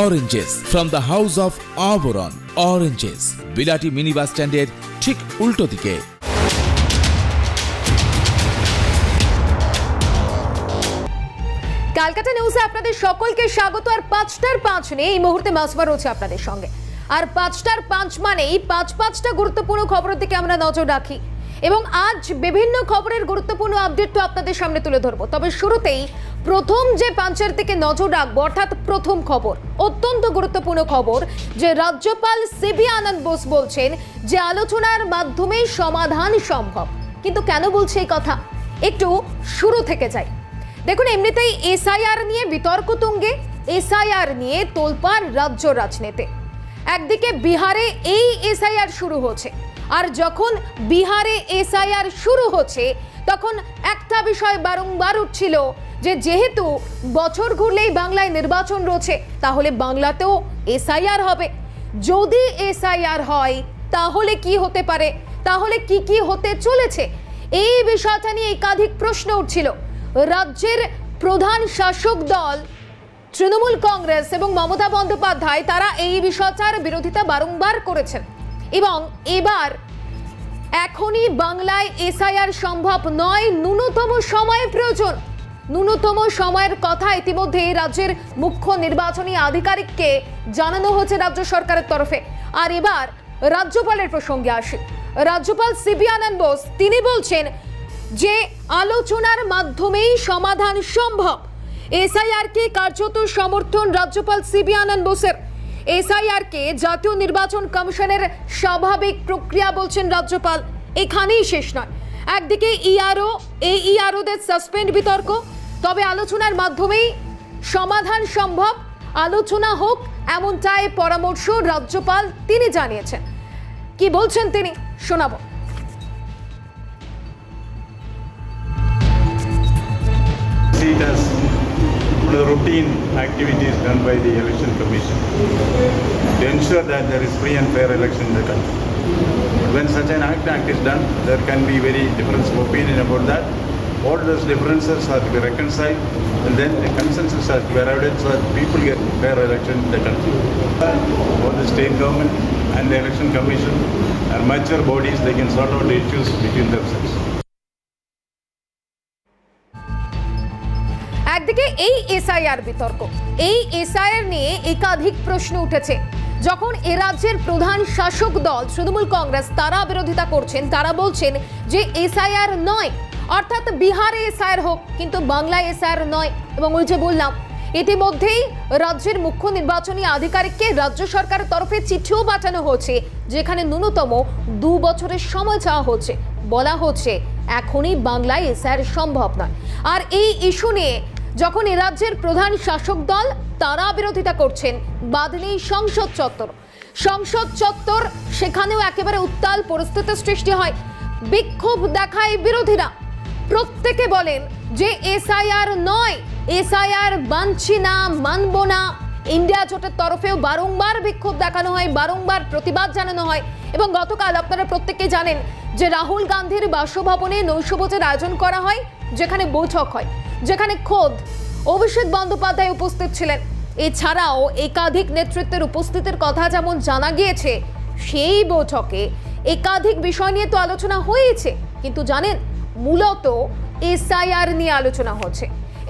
Oranges from the house of আবরন oranges বিলাটি mini bus স্ট্যান্ডের ঠিক উল্টো দিকে। ক্যালকাটা নিউজে আপনাদের সকলকে স্বাগত। আর পাঁচটার পাঁচ নিয়ে এই মুহূর্তে মাসবার রয়েছে আপনাদের সঙ্গে। আর পাঁচটার পাঁচ মানে এই পাঁচ পাঁচটা গুরুত্বপূর্ণ খবরের দিকে আমরা নজর রাখি। এবং আজ বিভিন্ন খবরের গুরুত্বপূর্ণ আপডেট তো আপনাদের সামনে তুলে ধরবো। তবে শুরুতেই প্রথম যে পাঞ্চের দিকে নজর রাখব, অর্থাৎ প্রথম খবর, অত্যন্ত গুরুত্বপূর্ণ খবর, যে রাজ্যপাল সিবি আনন্দ বোস বলছেন যে আলোচনার মাধ্যমেই সমাধান সম্ভব। কিন্তু কেন বলছে এই কথা? একটু শুরু থেকে যাই। দেখুন, এমনিতেই এসআইআর নিয়ে বিতর্ক তুঙ্গে এসআইআর নিয়ে তোলপাড় রাজ্য রাজনীতি। একদিকে বিহারে এই এসআইআর শুরু হচ্ছে। আর যখন বিহারে এসআইআর শুরু হচ্ছে, তখন একটা বিষয় বারংবার উঠছিল যে যেহেতু বছর ঘুরলেই বাংলায় নির্বাচন রয়েছে, তাহলে বাংলাতেও এসআইআর হবে। যদি এসআইআর হয়, তাহলে কি হতে পারে? তাহলে কি কি হতে চলেছে? এই বিষয়টা নিয়ে একাধিক প্রশ্ন উঠছিল। রাজ্যের প্রধান শাসক দল, তৃণমূল কংগ্রেস এবং মমতা বন্দ্যোপাধ্যায়, তারা এই বিষয়টার বিরোধিতা বারংবার করেছেন। এবং এবার এখনই বাংলায় এসআইআর সম্ভব নয়। ন্যূনতম সময় প্রয়োজন। ন্যূনতম সময়ের কথা ইতিমধ্যে রাজ্যের মুখ্য নির্বাচনী আধিকারিককে জানানো হয়েছে রাজ্য সরকারের তরফে। আর এবার রাজ্যপালের প্রসঙ্গে আসে। রাজ্যপাল সিবি আনন্দ বোস, তিনি বলছেন যে আলোচনার মাধ্যমেই সমাধান সম্ভব। এসআইআর কে কার্যত সমর্থন রাজ্যপাল সিবি আনন্দ বোসের। এসআইআর কে জাতীয় নির্বাচন কমিশনের স্বাভাবিক প্রক্রিয়া বলছেন রাজ্যপাল। এখানেই শেষ নয়। একদিকে ইআরও এই ইআরওদের সাসপেন্ড বিতর্ক। তবে আলোচনার মাধ্যমেই সমাধান সম্ভব। আলোচনা হোক, এমনটাই পরামর্শ রাজ্যপাল তিনি জানিয়েছেন। কি বলছেন তিনি? শোনাবো। The routine activities done by the election commission to ensure that there is free and fair election in the country. When such an act, act is done, there can be very difference of opinion about that. All those differences are to be reconciled and then a consensus has to be arrived at so that people get fair election in the country. Both the state government and the election commission are mature bodies, they can sort out the issues between themselves. এই SIR বিতর্ক। এই SIR নিয়ে একাধিক প্রশ্ন উঠেছে। যখন এ রাজ্যের প্রধান শাসক দল তৃণমূল কংগ্রেস তারা বিরোধিতা করছেন, তারা বলছেন যে এসআইআর নয়। অর্থাৎ বিহারে এসআইআর হোক, কিন্তু বাংলায় এসআইআর নয়। এবং ওই যে বললাম, ইতিমধ্যেই রাজ্যের মুখ্য নির্বাচনী আধিকারিককে রাজ্য সরকারের তরফে চিঠিও পাঠানো হচ্ছে যেখানে ন্যূনতম দু বছরের সময় চাওয়া হচ্ছে। বলা হচ্ছে, এখনই বাংলায় এসআইআর সম্ভব নয়। আর এই ইস্যু নিয়ে যখন রাজ্যের প্রধান শাসক দল তারা বিরোধিতা করছেন, বাদ নেই সংসদ চত্বর। সংসদ চত্বর সেখানেও একেবারে উত্তাল পরিস্থিতির সৃষ্টি হয়। বিক্ষোভ দেখায় বিরোধীরা। প্রত্যেকে বলেন যে এসআইআর নয়, এসআইআর মানছি না, মানব না। ইন্ডিয়া জোটের তরফেও বারংবার বিক্ষোভ দেখানো হয়, বারংবার প্রতিবাদ জানানো হয় এবং গতকাল আপনারা প্রত্যেকে জানেন যে রাহুল গান্ধীর বাসভবনে নৈশভোজের আয়োজন করা হয়, যেখানে বৈঠক হয়। যেখানে খোদ অভিষেক বন্দ্যোপাধ্যায় উপস্থিত ছিলেন। এছাড়াও একাধিক নেতৃত্বের উপস্থিতির কথা যেমন জানা গিয়েছে, সেই বৈঠকে একাধিক বিষয় নিয়ে তো আলোচনা হয়েছে কিন্তু জানেন, মূলত এসআইআর নিয়ে আলোচনা হচ্ছে।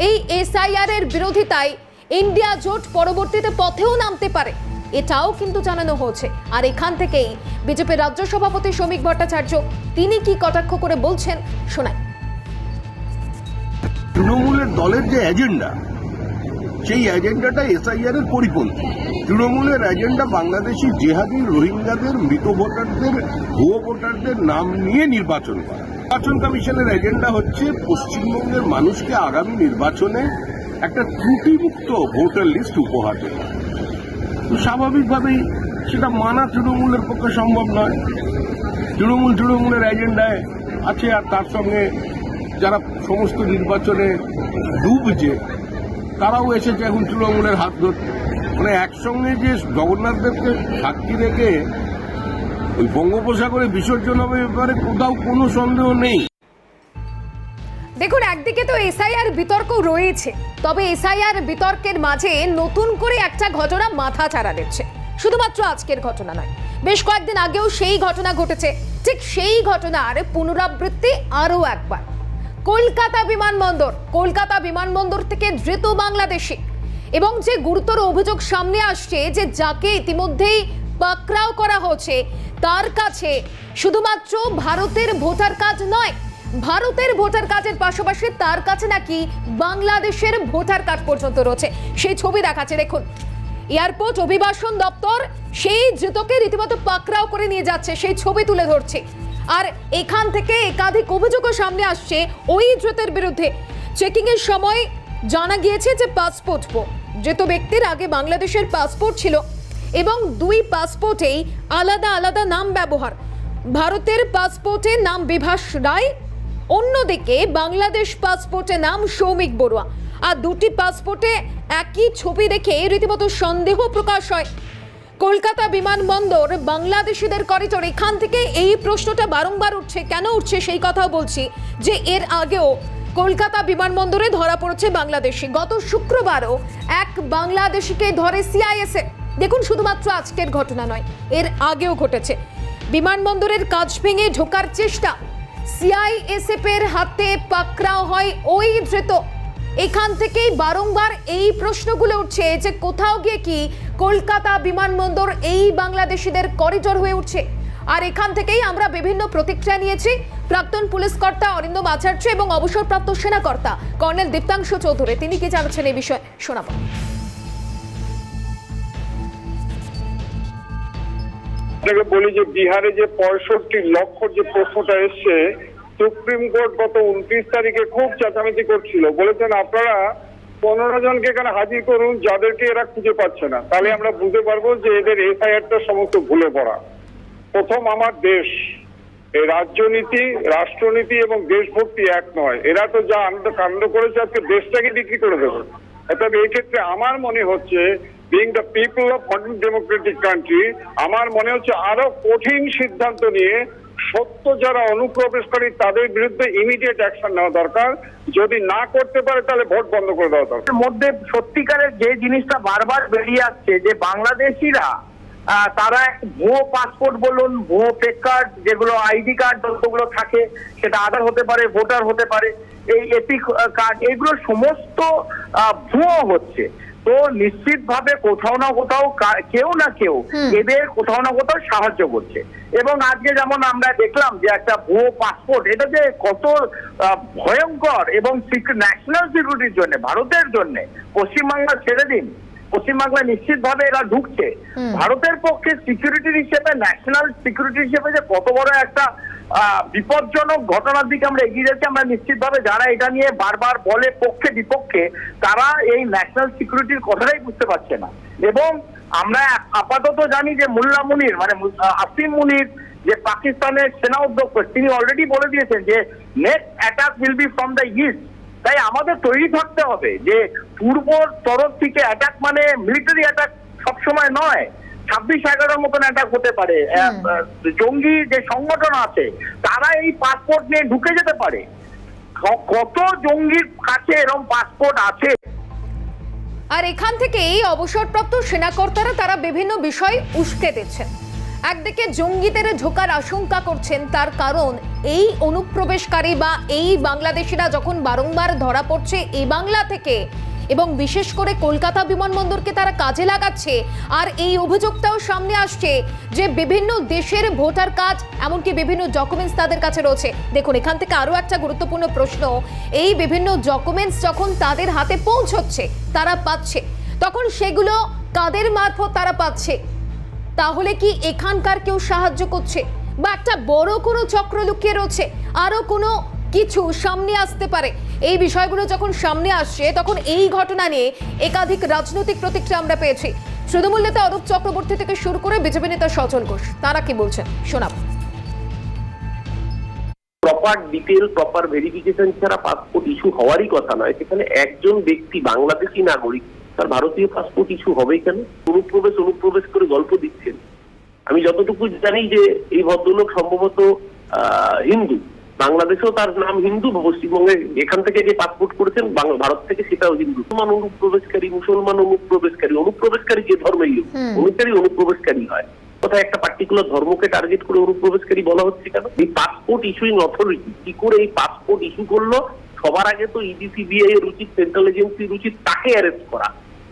এই এসআইআর এর বিরোধিতায় ইন্ডিয়া জোট পরবর্তীতে পথেও নামতে পারে, এটাও কিন্তু জানানো হয়েছে আর এখান থেকেই বিজেপির রাজ্য সভাপতি শ্রমিক ভট্টাচার্য, তিনি কি কটাক্ষ করে বলছেন, শোনাই। তৃণমূলের দলের যে এজেন্ডা সেই এজেন্ডাটা এসআইআর এর পরিপন্থী তৃণমূলের এজেন্ডা বাংলাদেশি জেহাদি রোহিঙ্গাদের, মৃত ভোটারদের, ভুয়ো ভোটারদের নাম নিয়ে নির্বাচন করা। নির্বাচন কমিশনের এজেন্ডা হচ্ছে পশ্চিমবঙ্গের মানুষকে আগামী নির্বাচনে একটা ত্রুটিমুক্ত ভোটার লিস্ট উপহার দেওয়া। তো স্বাভাবিকভাবেই সেটা মানা তৃণমূলের পক্ষে সম্ভব নয়। তৃণমূল তৃণমূলের এজেন্ডায় আছে আর তার সঙ্গে যারা সমস্ত নির্বাচনে ডুবছে, তারাও এসেছে এখন তৃণমূলের হাত ধরতে। মানে একসঙ্গে যে জগন্নাথ দেবকে সাক্ষী রেখে ওই বঙ্গোপসাগরে বিসর্জন হবে ব্যাপারে কোথাও কোনো সন্দেহ নেই। দেখুন, একদিকে তো এসআইআর বিতর্ক রয়েছে, তবে এসআইআর বিতর্কের মাঝে নতুন করে একটা ঘটনা মাথা চাড়া দিচ্ছে। শুধুমাত্র আজকের ঘটনা নয়, বেশ কয়েকদিন আগেও সেই ঘটনা ঘটেছে। ঠিক সেই ঘটনার পুনরাবৃত্তি আরও একবার। কলকাতা বিমানবন্দর কলকাতা বিমানবন্দর থেকে ধৃত বাংলাদেশি। এবং যে গুরুতর অভিযোগ সামনে আসছে যে যাকে ইতিমধ্যেই পাকড়াও করা হচ্ছে তার কাছে শুধুমাত্র ভারতের ভোটার কাজ নয়, ভারতের ভোটার কার্ডের পাশাপাশি তার কাছে নাকি বাংলাদেশের ভোটার কার্ড পর্যন্ত রয়েছে। সেই ছবি দেখাচ্ছে, দেখুন। এয়ারপোর্ট অভিবাসন দপ্তর সেই জুতোকে রীতিমতো পাকড়াও করে নিয়ে যাচ্ছে, সেই ছবি তুলে ধরছে। আর এখান থেকে একাধিক অভিযোগও সামনে আসছে ওই জুতের বিরুদ্ধে। চেকিং এর সময় জানা গিয়েছে যে পাসপোর্ট যেত ব্যক্তির আগে বাংলাদেশের পাসপোর্ট ছিল এবং দুই পাসপোর্টেই আলাদা আলাদা নাম ব্যবহার। ভারতের পাসপোর্টে নাম বিভাস রায়, অন্যদিকে বাংলাদেশ পাসপোর্টে নাম সৌমিক বড়ুয়া। আর দুটি পাসপোর্টে একই ছবি দেখে রীতিমতো সন্দেহ প্রকাশ হয়। কলকাতা বিমানবন্দর বাংলাদেশিদের করিডোর, এখান থেকে এই প্রশ্নটা বারংবার উঠছে। কেন উঠছে সেই কথাও বলছি যে এর আগেও কলকাতা বিমানবন্দরে ধরা পড়েছে বাংলাদেশি। গত শুক্রবারও এক বাংলাদেশিকে ধরে সিআইএসএ দেখুন, শুধুমাত্র আজকের ঘটনা নয়, এর আগেও ঘটেছে। বিমানবন্দরের কাজ ভেঙে ঢোকার চেষ্টা সিআইএসএফ এর হাতে পাকড়াও হয় ওই ধৃত। এখান থেকেই বারংবার এই প্রশ্নগুলো উঠছে যে কোথাও গিয়ে কি কলকাতা বিমানবন্দর, এই বাংলাদেশিদের করিডোর হয়ে উঠছে। আর এখান থেকেই আমরা বিভিন্ন প্রতিক্রিয়া নিয়েছি। প্রাক্তন পুলিশ কর্তা অরিন্দম আচার্য এবং অবসরপ্রাপ্ত সেনা কর্তা কর্নেল দীপ্তাংশু চৌধুরী, তিনি কি জানাচ্ছেন এই বিষয়ে? শোনাবো। আপনাকে বলি যে বিহারে যে পঁয়ষট্টি লক্ষ যে প্রশ্নটা এসছে, সুপ্রিম কোর্ট গত উনত্রিশ তারিখে খুব চেঁচামেচি করছিল। বলেছেন আপনারা পনেরো জনকে এখানে হাজির করুন, যাদেরকে এরা খুঁজে পাচ্ছে না। তাহলে আমরা বুঝতে পারব যে এদের এফআইআরটা সমস্ত ভুলে পড়া। প্রথম আমার দেশ। এই রাজ্যনীতি রাষ্ট্রনীতি এবং দেশভক্তি এক নয়। এরা তো যা আনন্দ কাণ্ড করেছে, আজকে দেশটাকে বিক্রি করে দেবে। তবে এই ক্ষেত্রে আমার মনে হচ্ছে being the people of modern democratic country আমার মনে হচ্ছে আরও কঠিন সিদ্ধান্ত নিয়ে সত্য যারা অনুপ্রবেশকারী, তাদের বিরুদ্ধে ইমিডিয়েট অ্যাকশন নেওয়া দরকার। যদি না করতে পারে, তাহলে ভোট বন্ধ করে দেওয়া দরকার। মধ্যে সত্যিকারের যে জিনিসটা বারবার বেরিয়ে আসছে, যে বাংলাদেশিরা তারা ভুয়ো পাসপোর্ট বলুন, ভুয়ো পেক কার্ড যেগুলো আইডি কার্ড, যতগুলো থাকে, সেটা আধার হতে পারে, ভোটার হতে পারে, এই এপি কার্ড এগুলো সমস্ত ভুয়ো হচ্ছে। তো নিশ্চিতভাবে কোথাও না কোথাও কেউ না কেউ এদের কোথাও না কোথাও সাহায্য করছে। এবং আজকে যেমন আমরা দেখলাম যে একটা ভুয়ো পাসপোর্ট এটা যে কত ভয়ঙ্কর এবং ন্যাশনাল সিকিউরিটির জন্য ভারতের জন্য পশ্চিমবাংলা ছেড়ে দিন। পশ্চিমবাংলা নিশ্চিতভাবে এরা ঢুকছে। ভারতের পক্ষে সিকিউরিটি হিসেবে ন্যাশনাল সিকিউরিটি হিসেবে যে কত বড় একটা বিপজ্জনক ঘটনার দিকে আমরা এগিয়ে যাচ্ছি আমরা নিশ্চিতভাবে যারা এটা নিয়ে বারবার বলে পক্ষে বিপক্ষে তারা এই ন্যাশনাল সিকিউরিটির কথাটাই বুঝতে পারছে না। এবং আমরা আপাতত জানি যে মুল্লা মুনির মানে আসিম মুনির যে পাকিস্তানের সেনা অধ্যক্ষ তিনি অলরেডি বলে দিয়েছেন যে next attack will be from the east তাই আমাদের তৈরি থাকতে হবে যে পূর্ব তরফ থেকে অ্যাটাক মানে মিলিটারি অ্যাটাক সবসময় নয় ছাব্বিশ এগারোর মতন অ্যাটাক হতে পারে। জঙ্গি যে সংগঠন আছে তারা এই পাসপোর্ট নিয়ে ঢুকে যেতে পারে। কত জঙ্গির কাছে এরকম পাসপোর্ট আছে? আর এখান থেকেই অবসরপ্রাপ্ত সেনাকর্তারা তারা বিভিন্ন বিষয় উস্কে দিচ্ছেন। একদিকে জঙ্গিদের ঢোকার আশঙ্কা করছেন, তার কারণ এই অনুপ্রবেশকারী বা এই বাংলাদেশিরা যখন বারংবার ধরা পড়ছে এই বাংলা থেকে, এবং বিশেষ করে কলকাতা বিমানবন্দরকে তারা কাজে লাগাচ্ছে, আর এই অভিযোগটাও সামনে আসছে যে বিভিন্ন দেশের ভোটার কাজ এমনকি বিভিন্ন ডকুমেন্টস তাদের কাছে রয়েছে। দেখুন, এখান থেকে আরও একটা গুরুত্বপূর্ণ প্রশ্ন, এই বিভিন্ন ডকুমেন্টস যখন তাদের হাতে পৌঁছচ্ছে, তারা পাচ্ছে, তখন সেগুলো কাদের মারফত তারা পাচ্ছে? তাহলে কি এখানকার কেউ সাহায্য করছে? বা একটা বড় কোনো চক্র লুকিয়ে রয়েছে? আরও কোনো কিছু সামনে আসতে পারে? এই বিষয়গুলো যখন সামনে আসছে, তখন এই ঘটনা নিয়ে একাধিক রাজনৈতিক প্রতিক্রিয়া আমরা পেয়েছি। তৃণমূল নেতা অরূপ চক্রবর্তী থেকে শুরু করে বিজেপি নেতা সচল ঘোষ, তারা কি বলছেন? শোনাব। প্রপার ডিটেল প্রপার ভেরিফিকেশন ছাড়া পাসপোর্ট ইস্যু হওয়ারই কথা নয়। সেখানে একজন ব্যক্তি বাংলাদেশি নাগরিক তার ভারতীয় পাসপোর্ট ইস্যু হবেই কেন? অনুপ্রবেশ অনুপ্রবেশ করে গল্প দিচ্ছেন। আমি যতটুকু জানি যে এই ভদ্রলোক সম্ভবত হিন্দু। বাংলাদেশেও তার নাম হিন্দু পশ্চিমবঙ্গে এখান থেকে যে পাসপোর্ট করেছেন ভারত থেকে সেটাও হিন্দু। মুসলমান অনুপ্রবেশকারী মুসলমান অনুপ্রবেশকারী অনুপ্রবেশকারী যে ধর্মেই হোক, অনুসারী অনুপ্রবেশকারী হয়। কোথায় একটা পার্টিকুলার ধর্মকে টার্গেট করে অনুপ্রবেশকারী বলা হচ্ছে কেন? এই পাসপোর্ট ইস্যুইং অথরিটি কি করে এই পাসপোর্ট ইস্যু করল? সবার আগে তো ইডি সিবিআই এর উচিত সেন্ট্রাল এজেন্সির উচিত তাকে অ্যারেস্ট করা।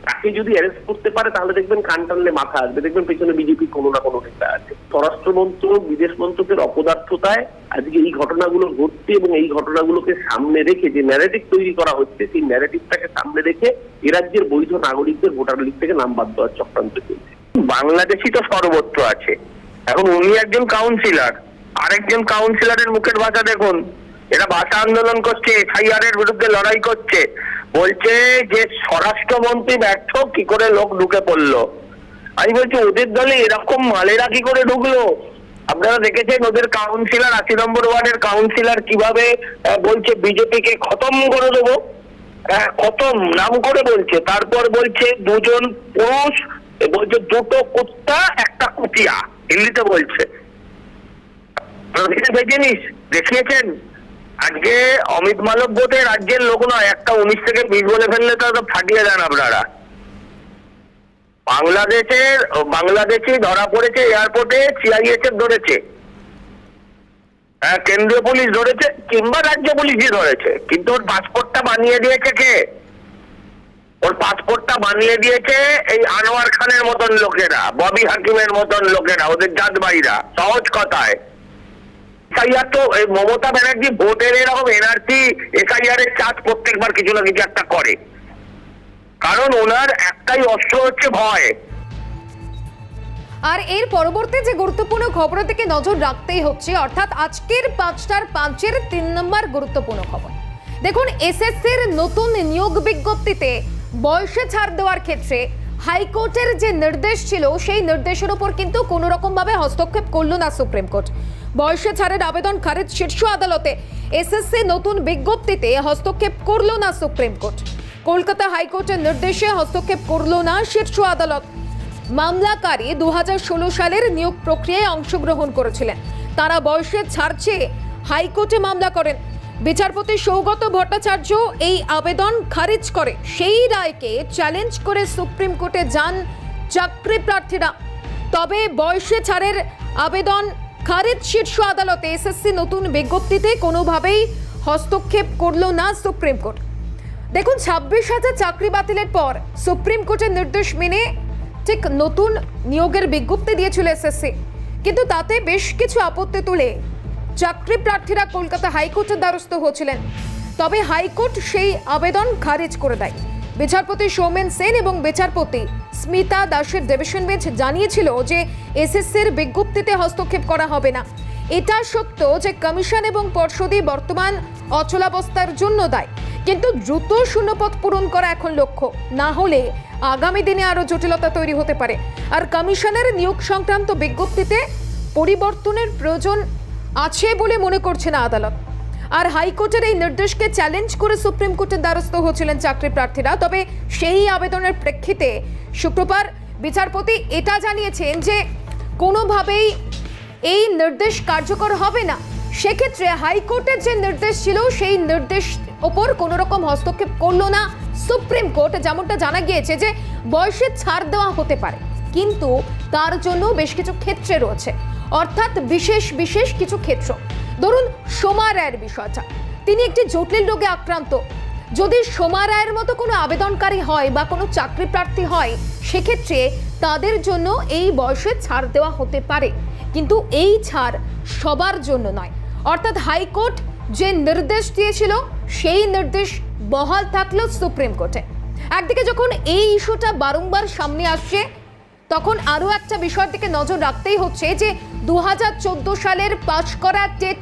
তাকে যদি অ্যারেস্ট করতে পারে, তাহলে দেখবেন কান টানলে মাথা আসবে। দেখবেন পেছনে বিজেপি কোনো না কোনো নেতা আছে। স্বরাষ্ট্র মন্ত্রক বিদেশ মন্ত্রকের অপদার্থতায় আজকে এই ঘটনাগুলো ঘটছে এবং এই ঘটনাগুলোকে সামনে রেখে যে ন্যারেটিভ তৈরি করা হচ্ছে, সেই ন্যারেটিভটাকে সামনে রেখে এ রাজ্যের বৈধ নাগরিকদের ভোটার লিগ থেকে নাম বাদ দেওয়ার চক্রান্ত চলছে। বাংলাদেশি তো সর্বত্র আছে। এখন উনি একজন কাউন্সিলর আরেকজন কাউন্সিলরের মুখের ভাষা দেখুন। এরা ভাষা আন্দোলন করছে এফআইআর এর বিরুদ্ধে লড়াই করছে। বলছে যে স্বরাষ্ট্রমন্ত্রী ব্যর্থ, কি করে লোক ঢুকে পড়ল? আমি বলছি, ওদের দলে এরকম মালেরা কি করে ঢুকলো? আপনারা দেখেছেন ওদের কাউন্সিলর আশি নম্বর ওয়ার্ডের কাউন্সিলর কীভাবে বলছে, বিজেপিকে খতম করে দেবো। হ্যাঁ খতম, নাম করে বলছে। তারপর বলছে, দুজন পুরুষ বলছে, দুটো কুত্তা, একটা কুটিয়া। হিন্দিতে বলছে। দেখেনিস দেখিয়েছেন আজকে অমিত মালব্য তো এ রাজ্যের লোক নয়, একটা উনিশ থেকে বিশ বলে ফেললে তো ফাটিয়ে দেন আপনারা। বাংলাদেশের, বাংলাদেশি ধরা পড়েছে এয়ারপোর্টে সিআইএসএফ ধরেছে। হ্যাঁ কেন্দ্রীয় পুলিশ ধরেছে, কিংবা রাজ্য পুলিশই ধরেছে। কিন্তু ওর পাসপোর্টটা বানিয়ে দিয়েছে কে? ওর পাসপোর্টটা বানিয়ে দিয়েছে এই আনোয়ার খানের মতন লোকেরা, ববি হাকিমের মতন লোকেরা, ওদের জাতবাইরা সহজ কথায়। এসআইআর তো মমতা ব্যানার্জি ভোটের এরকম এনআরসি এসআইআর এর চার্জ প্রত্যেকবার কিছু না কিছু একটা করে। কারণ ওনার একটাই অস্ত্র হচ্ছে ভয়। আর এর পরবর্তী যে গুরুত্বপূর্ণ খবরের দিকে নজর রাখতেই হচ্ছে, অর্থাৎ আজকের পাঁচটার পাঁচের তিন নম্বর গুরুত্বপূর্ণ খবর। দেখুন নতুন নিয়োগ বিজ্ঞপ্তিতে বয়সে ছাড় দেওয়ার ক্ষেত্রে হাইকোর্টের যে নির্দেশ ছিল, সেই নির্দেশের উপর কিন্তু কোনো রকম ভাবে হস্তক্ষেপ করল না সুপ্রিম কোর্ট। বয়সে ছাড়ের আবেদন খারিজ শীর্ষ আদালতে। এসএসসি নতুন বিজ্ঞপ্তিতে হস্তক্ষেপ করল না সুপ্রিম কোর্ট। কলকাতা হাইকোর্টের নির্দেশে হস্তক্ষেপ করল না শীর্ষ আদালত। মামলাকারী দু হাজার ষোলো সালের নিয়োগ প্রক্রিয়ায় অংশগ্রহণ করেছিলেন। তারা বয়সের ছাড় চেয়ে হাইকোর্টে মামলা করেন। বিচারপতি সৌগত ভট্টাচার্য এই আবেদন খারিজ করে। সেই রায়কে চ্যালেঞ্জ করে সুপ্রিম কোর্টে যান চাকরি প্রার্থীরা। তবে বয়সে ছাড়ের আবেদন খারিজ শীর্ষ আদালতে এসএসসি নতুন বিজ্ঞপ্তিতে কোনোভাবেই হস্তক্ষেপ করল না সুপ্রিম কোর্ট। দেখুন, ছাব্বিশ হাজার চাকরি বাতিলের পর সুপ্রিম কোর্টের নির্দেশ মেনে ঠিক নতুন নিয়োগের বিজ্ঞপ্তি দিয়েছিল এসএসসি। কিন্তু তাতে বেশ কিছু আপত্তি তুলে চাকরি প্রার্থীরা কলকাতা হাইকোর্টের দ্বারস্থ হয়েছিলেন তবে হাইকোর্ট সেই আবেদন খারিজ করে দেয়। বিচারপতি সৌমেন সেন এবং বিচারপতি স্মিতা দাসের ডিভিশন বেঞ্চ জানিয়েছিল যে এসএসসির বিজ্ঞপ্তিতে হস্তক্ষেপ করা হবে না। এটা সত্য যে কমিশন এবং পর্ষদই বর্তমান অচলাবস্থার জন্য দায়। কিন্তু দ্রুত শূন্যপদ পূরণ করা এখন লক্ষ্য। না হলে আগামী দিনে আরও জটিলতা তৈরি হতে পারে। আর কমিশনের নিয়োগ সংক্রান্ত বিজ্ঞপ্তিতে পরিবর্তনের প্রয়োজন আছে বলে মনে করছে না আদালত। আর হাইকোর্টের এই নির্দেশকে চ্যালেঞ্জ করে সুপ্রিম কোর্টের দ্বারস্থ হয়েছিলেন চাকরি প্রার্থীরা। তবে সেই আবেদনের প্রেক্ষিতে শুক্রবার বিচারপতি এটা জানিয়েছেন যে কোনোভাবেই এই নির্দেশ কার্যকর হবে না। সেক্ষেত্রে হাইকোর্টের যে নির্দেশ ছিল, সেই নির্দেশ ওপর কোনো রকম হস্তক্ষেপ করল না সুপ্রিম কোর্ট। যেমনটা জানা গিয়েছে যে বয়সে ছাড় দেওয়া হতে পারে, কিন্তু তার জন্য বেশ কিছু ক্ষেত্রে রয়েছে। অর্থাৎ বিশেষ বিশেষ কিছু ক্ষেত্র। ধরুন, সোমা রায়ের বিষয়টা। তিনি একটি জটিল রোগে আক্রান্ত। যদি সোমা রায়ের মতো কোনো আবেদনকারী হয় বা কোনো চাকরি প্রার্থী হয়, সেক্ষেত্রে তাদের জন্য এই বয়সে ছাড় দেওয়া হতে পারে। কিন্তু এই ছাড় সবার জন্য নয়। অর্থাৎ হাইকোর্ট যে নির্দেশ দিয়েছিল, সেই নির্দেশ বহাল থাকল সুপ্রিম কোর্টে। একদিকে যখন এই ইস্যুটা বারংবার সামনে আসছে তখন আরও একটা বিষয়ের দিকে নজর রাখতেই হচ্ছে যে দু হাজার চোদ্দ সালের পাশ করা টেট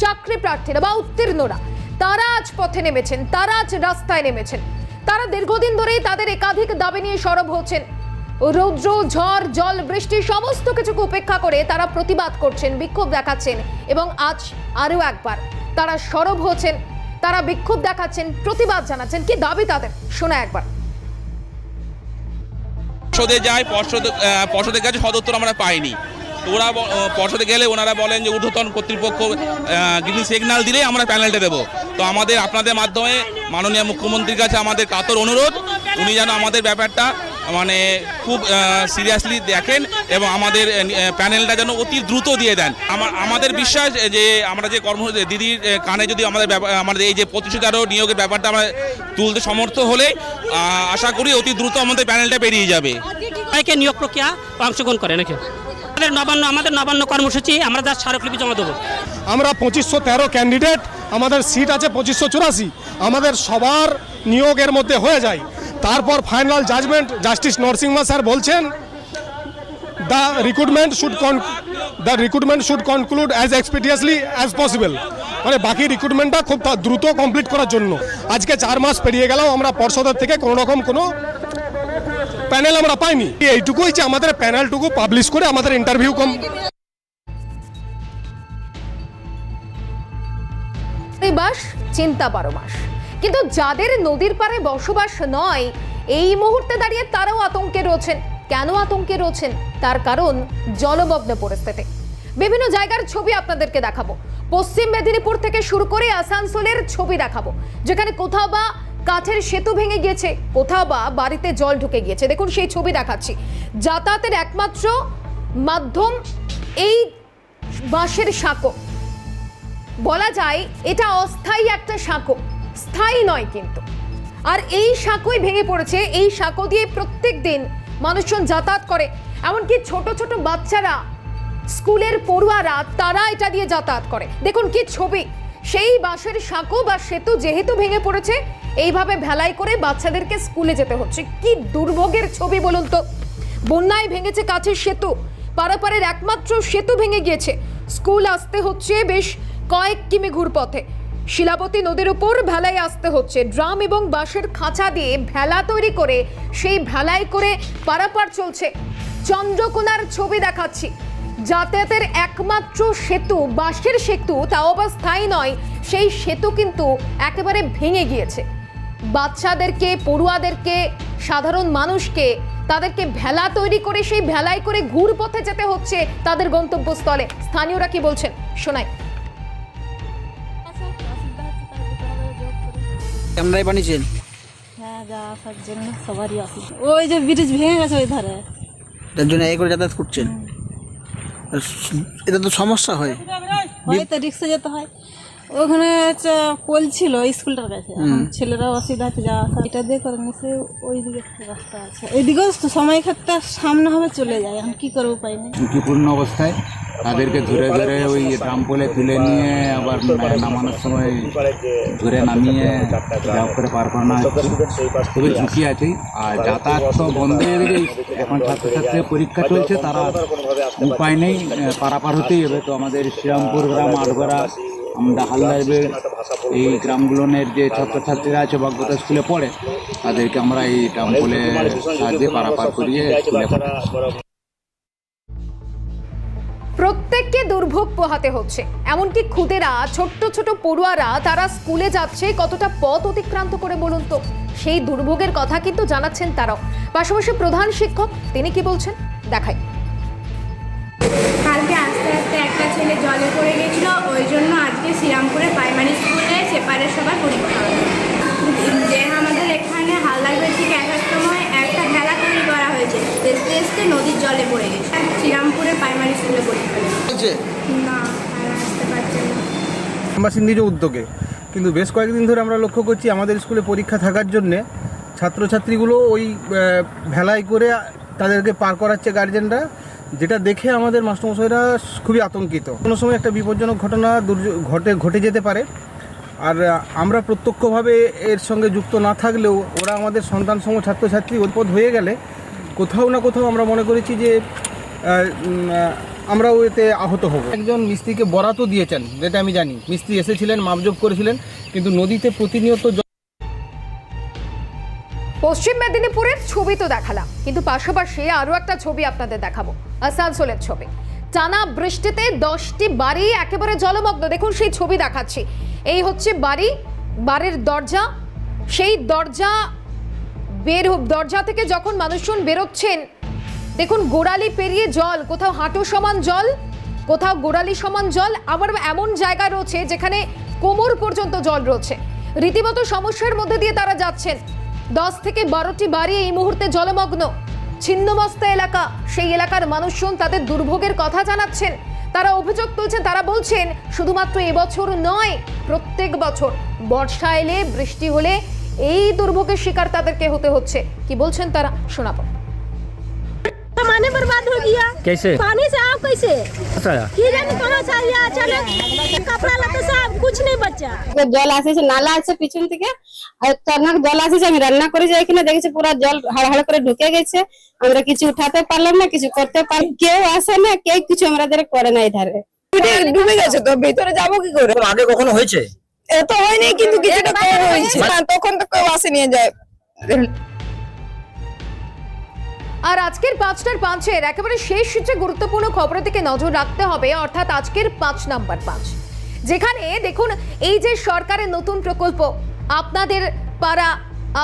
চাকরি প্রার্থীরা বা উত্তীর্ণরা, তারা আজ পথে নেমেছেন, তারা আজ রাস্তায় নেমেছেন। তারা দীর্ঘদিন ধরেই তাদের একাধিক দাবি নিয়ে সরব হচ্ছেন। রৌদ্র, ঝড়, জল, বৃষ্টি সমস্ত কিছুকে উপেক্ষা করে তারা প্রতিবাদ করছেন, বিক্ষোভ দেখাচ্ছেন এবং আজ আরও একবার তারা সরব হচ্ছেন। তারা বিক্ষোভ দেখাচ্ছেন, প্রতিবাদ জানাচ্ছেন। কি দাবি তাদের? শোনা একবার। পর্ষদে যায়, পর্ষদ পর্ষদের কাছে সদত্তর আমরা পাইনি। ওরা পর্ষদে গেলে ওনারা বলেন যে ঊর্ধ্বতন কর্তৃপক্ষ গ্রিন সিগনাল দিলেই আমরা প্যানেলটা দেবো। তো আমাদের, আপনাদের মাধ্যমে মাননীয় মুখ্যমন্ত্রীর কাছে আমাদের কাতর অনুরোধ, উনি যেন আমাদের ব্যাপারটা মানে খুব সিরিয়াসলি দেখেন এবং আমাদের প্যানেলটা যেন অতি দ্রুত দিয়ে দেন। আমার আমাদের বিশ্বাস যে আমরা যে কর্ম দিদির কানে যদি আমাদের ব্যাপার- আমাদের এই যে পঁচিশশো তেরো নিয়োগের ব্যাপারটা আমরা তুলতে সমর্থ হলে আশা করি অতি দ্রুত আমাদের প্যানেলটা বেরিয়ে যাবে। সবাইকে নিয়োগ প্রক্রিয়া অংশগ্রহণ করে নাকি? আমাদের নবান্ন আমাদের নবান্ন কর্মসূচি আমরা যা স্মারকলিপি জমা দেবো। আমরা পঁচিশশো তেরো ক্যান্ডিডেট আমাদের সিট আছে পঁচিশশো চুরাশি। আমাদের সবার নিয়োগের মধ্যে হয়ে যায়। তারপর final judgment, justice Narasimha sir বলছেন the recruitment should con the recruitment should conclude as expeditiously as possible মানে বাকি রিক্রুটমেন্টটা খুব দ্রুত কমপ্লিট করার জন্য। আজকে চার মাস পেরিয়ে গেলেও আমরা পর্ষদের থেকে কোনো রকম কোনো প্যানেল আমরা পাইনি। এইটুকুই যে আমাদের প্যানেলটুকু পাবলিশ করে আমাদের ইন্টারভিউ কম চিন্তা বারো মাস। কিন্তু যাদের নদীর পাড়ে বসবাস নয়, এই মুহূর্তে দাঁড়িয়ে তারাও আতঙ্কে রয়েছেন। কেন আতঙ্কে রয়েছেন? তার কারণ জলমগ্ন পরিস্থিতি। বিভিন্ন জায়গার ছবি আপনাদেরকে দেখাবো। পশ্চিম মেদিনীপুর থেকে শুরু করে আসানসোলের ছবি দেখাবো। যেখানে কোথাও বা কাঠের সেতু ভেঙে গিয়েছে, কোথাও বা বাড়িতে জল ঢুকে গিয়েছে। দেখুন, সেই ছবি দেখাচ্ছি। যাতায়াতের একমাত্র মাধ্যম এই বাঁশের সাঁকো। বলা যায়, এটা অস্থায়ী একটা সাঁকো। স্থায়ী নয় কিন্তু। আর এই সাঁকোই ভেঙে পড়েছে, এই সাঁকো দিয়ে প্রত্যেক দিন মানুষজন যাতায়াত করে। এমনকি ছোট ছোট বাচ্চারা, স্কুলের পড়ুয়ারা, তারা এটা দিয়ে যাতায়াত করে। দেখুন কি ছবি। সেই বাঁশের সাঁকো বা সেতু যেহেতু ভেঙে পড়েছে, এইভাবে ভেলাই করে বাচ্চাদেরকে স্কুলে যেতে হচ্ছে। কি দুর্ভোগের ছবি বলুন তো। বন্যায় ভেঙেছে কাছের সেতু। পারাপারের একমাত্র সেতু ভেঙে গিয়েছে। স্কুল আসতে হচ্ছে বেশ কয়েক কিমি ঘুরপথে। শিলাবতী নদীর উপর ভেলায় আসতে হচ্ছে। ড্রাম এবং বাঁশের খাঁচা দিয়ে ভেলা তৈরি করে সেই ভেলায় করে পারাপার চলছে। চন্দ্রকোনার ছবি দেখাচ্ছি। যাতায়াতের একমাত্র সেতু, বাঁশের সেতু, তাও আবার স্থায়ী নয়। সেই সেতু কিন্তু একেবারে ভেঙে গিয়েছে। বাচ্চাদেরকে, পড়ুয়াদেরকে, সাধারণ মানুষকে তাদেরকে ভেলা তৈরি করে, সেই ভেলায় করে ঘুরপথে যেতে হচ্ছে তাদের গন্তব্যস্থলে। স্থানীয়রা কি বলছেন? শোনাই। ক্যামেরায় বানিয়েছেন? হ্যাঁ যা আসার জন্য সবারই অসুবিধা ওই যে ব্রিজ ভেঙে গেছে ওই ধারে তার জন্য এই করে যাতায়াত করছেন? এটা তো সমস্যা হয়। তো রিক্সা যেতে হয়। ওখানে হচ্ছে পোল ছিল স্কুলটার কাছে। এখন ছেলেরা অসুবিধা আছে যা আসা এটা দিয়ে করে নিছে ওই দিকে রাস্তা আছে। ওইদিকেও তো সময় ক্ষেত্রে সামনে হবে চলে যায়। এখন কি করে উপায় নেই। ঝুঁকিপূর্ণ অবস্থায় তাদেরকে ধরে ধরে ওই ড্রামপোলে তুলে নিয়ে আবার নামানোর সময় ধরে নামিয়ে করে পার করানো খুবই ঝুঁকি আছে। আর যাতায়াত তো বন্ধ হয়ে গেছে এখন ছাত্রছাত্রীর পরীক্ষা চলছে তারা উপায় নেই পারাপার হতেই হবে। তো আমাদের শ্রীরামপুর গ্রাম আটগড়া আমরা হালদারবের এই গ্রামগুলোনের যে ছাত্রছাত্রীরা আছে বাগবতা স্কুলে পড়ে, তাদেরকে আমরা এই ড্রামপোলে সাহায্যে পারাপার করিয়ে স্কুলে প্রত্যেককে দুর্ভোগ পোহাতে হচ্ছে। এমনকি খুদেরা, ছোট্ট ছোট পড়ুয়ারা, তারা স্কুলে যাচ্ছে কতটা পথ অতিক্রান্ত করে বলুন তো? সেই দুর্ভোগের কথা কিন্তু জানাচ্ছেন তারাও। পাশাপাশি প্রধান শিক্ষক, তিনি কি বলছেন? দেখাই। কালকে আস্তে আস্তে একটা ছেলে জলে পড়ে গেছিল ওই জন্য আজকে শ্রীরামপুরে প্রাইমারি স্কুলে সেপারে সবার পরীক্ষা যে আমাদের এখানে হালদারবের থেকে আসার সময় একটা ভেলা তৈরি করা হয়েছে তেস্তে তেস্তে নদীর জলে পড়ে গেছে। শ্রীরামপুরে প্রাইমারি স্কুলে পরীক্ষা না আসতে পারছে না। নিজ উদ্যোগে। কিন্তু বেশ কয়েকদিন ধরে আমরা লক্ষ্য করছি আমাদের স্কুলে পরীক্ষা থাকার জন্যে ছাত্রছাত্রীগুলো ওই ভেলায় করে তাদেরকে পার করাচ্ছে গার্জেনরা যেটা দেখে আমাদের মাস্টারমশাইরা খুবই আতঙ্কিত। কোনো সময় একটা বিপজ্জনক ঘটনা ঘটে ঘটে যেতে পারে। আর আমরা প্রত্যক্ষভাবে এর সঙ্গে যুক্ত না থাকলেও ওরা আমাদের সন্তান সম ছাত্রছাত্রী উৎপদ হয়ে গেলে কোথাও না কোথাও আমরা মনে করেছি যে আমরাও এতে আহত হব। একজন মিস্ত্রিকে বরাতও দিয়েছেন, যেটা আমি জানি। মিস্ত্রি এসেছিলেন, মাপজোপ করেছিলেন, কিন্তু নদীতে প্রতিনিয়ত পশ্চিম মেদিনীপুরের ছবি তো দেখালাম, কিন্তু পাশাপাশি আরও একটা ছবি আপনাদের দেখাবো, আসানসোলের ছবি। টানা বৃষ্টিতে দশটি বাড়ি একেবারে জলমগ্ন, দেখুন সেই ছবি দেখাচ্ছি। এই হচ্ছে বাড়ি, বাড়ির দরজা, সেই দরজা বের দরজা থেকে যখন মানুষজন বেরোচ্ছেন, দেখুন গোড়ালি পেরিয়ে জল, কোথাও হাঁটু সমান জল, কোথাও গোড়ালি সমান জল, আবার এমন জায়গা রয়েছে যেখানে কোমর পর্যন্ত জল রয়েছে। রীতিমতো সমস্যার মধ্যে দিয়ে তারা যাচ্ছেন। দশ থেকে বারোটি বাড়ি এই মুহূর্তে জলমগ্ন। ছিন্নমস্ত এলাকা সেই এলাকার মানুষজন তাদের দুর্ভোগের কথা জানাচ্ছেন। তারা অভিযোগ তুলছেন তারা বলছেন শুধুমাত্র এবছর নয় প্রত্যেক বছর বর্ষা এলে বৃষ্টি হলে এই দুর্ভোগের শিকার তাদেরকে হতে হচ্ছে। কি বলছেন তারা? শোনাব। पैमाने बर्बाद हो गया কেসে? पानी से आप कैसे अच्छा। जाने कहाँ चाहिए अचानक জল আসেছে নালা আছে পিছন থেকে আর জল আসেছে আমি রান্না করে যাই কিনা দেখেছি পুরো জল হাড়হাড় করে ঢুকে গেছে আমরা কিছু উঠাতে পারলাম না কিছু করতে কেউ আসে না কিছু করে না এধারে ডুবে গেছে তো ভিতরে যাব কি করে আগে কখনো হয়েছে এত হয়নি কিন্তু তখন তো কেউ আসে নিয়ে যায় আর আজকের পাঁচটার পাঁচের একেবারে শেষ যে গুরুত্বপূর্ণ খবরের দিকে নজর রাখতে হবে অর্থাৎ আজকের পাঁচ নাম্বার পাঁচ। যেখানে, দেখুন, এই যে সরকারের নতুন প্রকল্প, আপনাদের পাড়া,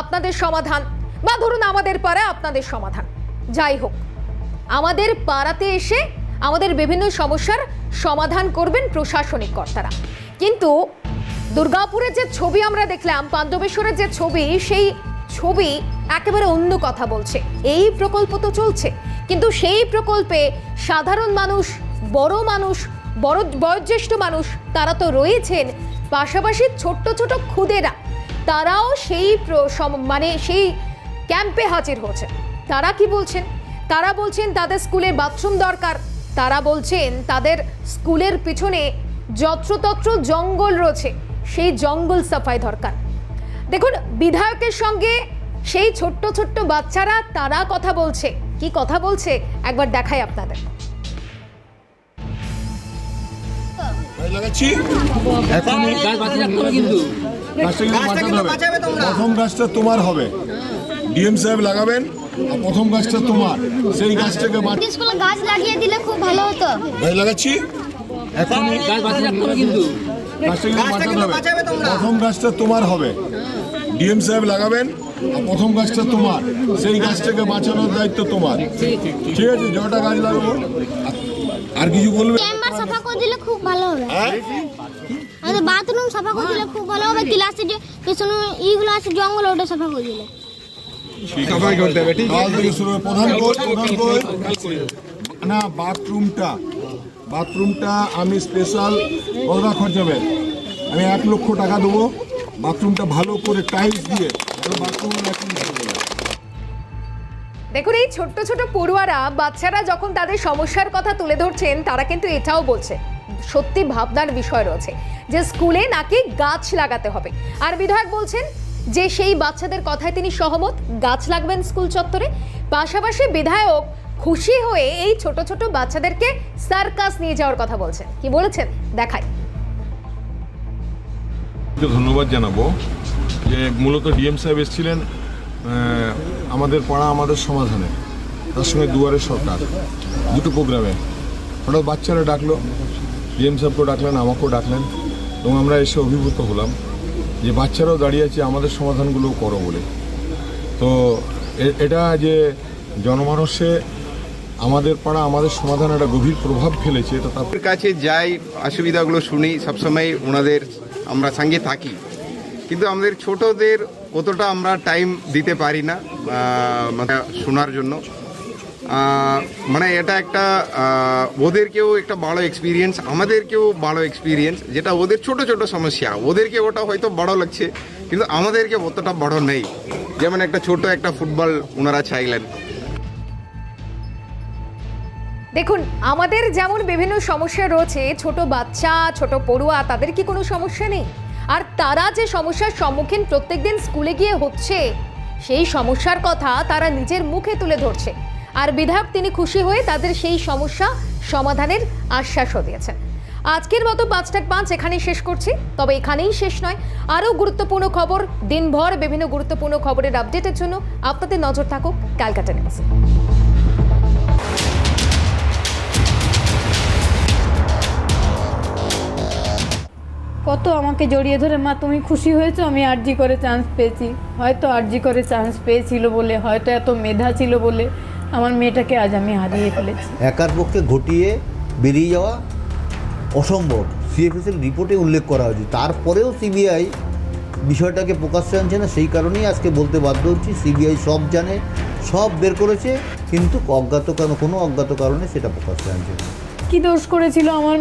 আপনাদের সমাধান, বা ধরুন আমাদের পাড়া, আপনাদের সমাধান। যাই হোক, আমাদের পাড়াতে এসে আমাদের বিভিন্ন সমস্যার সমাধান করবেন প্রশাসনিক কর্তারা। কিন্তু দুর্গাপুরের যে ছবি আমরা দেখলাম, পাণ্ডবেশ্বরের যে ছবি, সেই ছবি একেবারে অন্য কথা বলছে। এই প্রকল্প তো চলছে, কিন্তু সেই প্রকল্পে সাধারণ মানুষ, বড় মানুষ বড় বয়োজ্যেষ্ঠ মানুষ, তারা তো রয়েছেন। পাশাপাশি ছোট্ট ছোট খুদেরা, তারাও সেই মানে সেই ক্যাম্পে হাজির হয়েছে তারা কি বলছেন? তারা বলছেন তাদের স্কুলে বাথরুম দরকার। তারা বলছেন তাদের স্কুলের পিছনে যত্রতত্র জঙ্গল রয়েছে। সেই জঙ্গল সাফাই দরকার। দেখুন, বিধায়কের সঙ্গে সেই ছোট্ট ছোট্ট বাচ্চারা তারা কথা বলছে। কি কথা বলছে? একবার দেখাই আপনাদের। লাগাচ্ছি। হবে প্রথম গাছটা তোমার হবে। ডিএম সাহেব লাগাবেন আর প্রথম গাছটা তোমার। সেই গাছটাকে গাছ লাগিয়ে দিলে খুব ভালো হতো। গাছ লাগাচ্ছি। গাছটা কিন্তু হবে। প্রথম গাছটা তোমার হবে। ডিএম সাহেব লাগাবেন আর প্রথম গাছটা তোমার। সেই গাছটাকে বাঁচানোর দায়িত্ব তোমার। ঠিক আছে যটা গাছ লাগাবো। আর কিছু বলবে? চেম্বার সাফা করে দিলে খুব ভালো হবে। হ্যাঁ? আমাদের বাথরুম সাফা করে দিলে খুব ভালো হবে। ক্লাসে যে পেছনে ইগুলো আছে জঙ্গল ওটা সাফা করে দিলে। থেকে শুরু হবে। প্রধান কোচ প্রধান কোচ না বাথরুমটা বাথরুমটা আমি স্পেশাল কতটা খরচ হবে? আমি এক লক্ষ টাকা দেবো। বাথরুমটা ভালো করে টাইলস দিয়ে। বাথরুম দেখুন, এই ছোট্ট ছোট পড়ুয়ারা, বাচ্চারা যখন তাদের সমস্যার কথা তুলে ধরছেন, তারা কিন্তু এটাও বলছে। সত্যি ভাবনার বিষয় রয়েছে যে স্কুলে নাকি গাছ লাগাতে হবে। আর বিধায়ক বলছেন যে সেই বাচ্চাদের কথায় তিনি সহমত, গাছ লাগবেন স্কুল চত্বরে। পাশাপাশি বিধায়ক খুশি হয়ে এই ছোট ছোট বাচ্চাদেরকে সার্কাস নিয়ে যাওয়ার কথা বলছেন। কি বলেছেন? দেখাই। ধন্যবাদ জানাব যে মূলত ডিএম সাহেব এসেছিলেন আমাদের পাড়া আমাদের সমাধানে। তার সঙ্গে দুয়ারে সরকার, দুটো প্রোগ্রামে। হঠাৎ বাচ্চারা ডাকলো, ডিএম সাহেবকেও ডাকলেন, আমাকেও ডাকলেন, এবং আমরা এসে অভিভূত হলাম যে বাচ্চারাও দাঁড়িয়ে আছে, আমাদের সমাধানগুলো করো বলে। তো এটা যে জনমানসে আমাদের পাড়া, আমাদের সমাধান একটা গভীর প্রভাব ফেলেছে তো তাদের কাছে যাই অসুবিধাগুলো শুনি, সবসময় ওনাদের, আমরা সঙ্গে থাকি। কিন্তু আমাদের ছোটদের কতটা আমরা টাইম দিতে পারি না মানে শোনার জন্য। মানে এটা একটা ওদেরকেও একটা ভালো এক্সপিরিয়েন্স আমাদেরকেও ভালো এক্সপিরিয়েন্স যেটা ওদের ছোট ছোট সমস্যা। ওদেরকে ওটা হয়তো বড় লাগছে, কিন্তু আমাদেরকে অতটা বড় নেই। যেমন একটা ছোট একটা ফুটবল ওনারা চাইলেন। দেখুন, আমাদের যেমন বিভিন্ন সমস্যা রয়েছে, ছোট বাচ্চা, ছোট পড়ুয়া, তাদের কি কোনো সমস্যা নেই? আর তারা যে সমস্যার সম্মুখীন প্রত্যেকদিন স্কুলে গিয়ে হচ্ছে, সেই সমস্যার কথা তারা নিজের মুখে তুলে ধরছে। আর বিধায়ক তিনি খুশি হয়ে তাদের সেই সমস্যা সমাধানের আশ্বাসও দিয়েছেন। আজকের মতো পাঁচটার পাঁচ এখানেই শেষ করছি। তবে এখানেই শেষ নয়। আরও গুরুত্বপূর্ণ খবর দিনভর বিভিন্ন গুরুত্বপূর্ণ খবরের আপডেটের জন্য আপনাদের নজর থাকুক ক্যালকাটা নিউজে। কত আমাকে জড়িয়ে ধরে মা তুমি খুশি হয়েছো? আমি আরজি করে চান্স পেয়েছি। হয়তো আরজি করে চান্স পেয়েছিল বলে হয়তো এত মেধা ছিল বলে আমার মেয়েটাকে আজ আমি হারিয়ে ফেলেছি। একার পক্ষে ঘটিয়ে বেরিয়ে যাওয়া অসম্ভব। সিএফএসের রিপোর্টে উল্লেখ করা হয়েছে। তারপরেও সিবিআই বিষয়টাকে প্রকাশ্যে আনছে না সেই কারণেই আজকে বলতে বাধ্য হচ্ছি সিবিআই সব জানে সব বের করেছে কিন্তু অজ্ঞাত কারণ কোনো অজ্ঞাত কারণে সেটা প্রকাশ্যে আনছে না। কি দোষ করেছিল আমার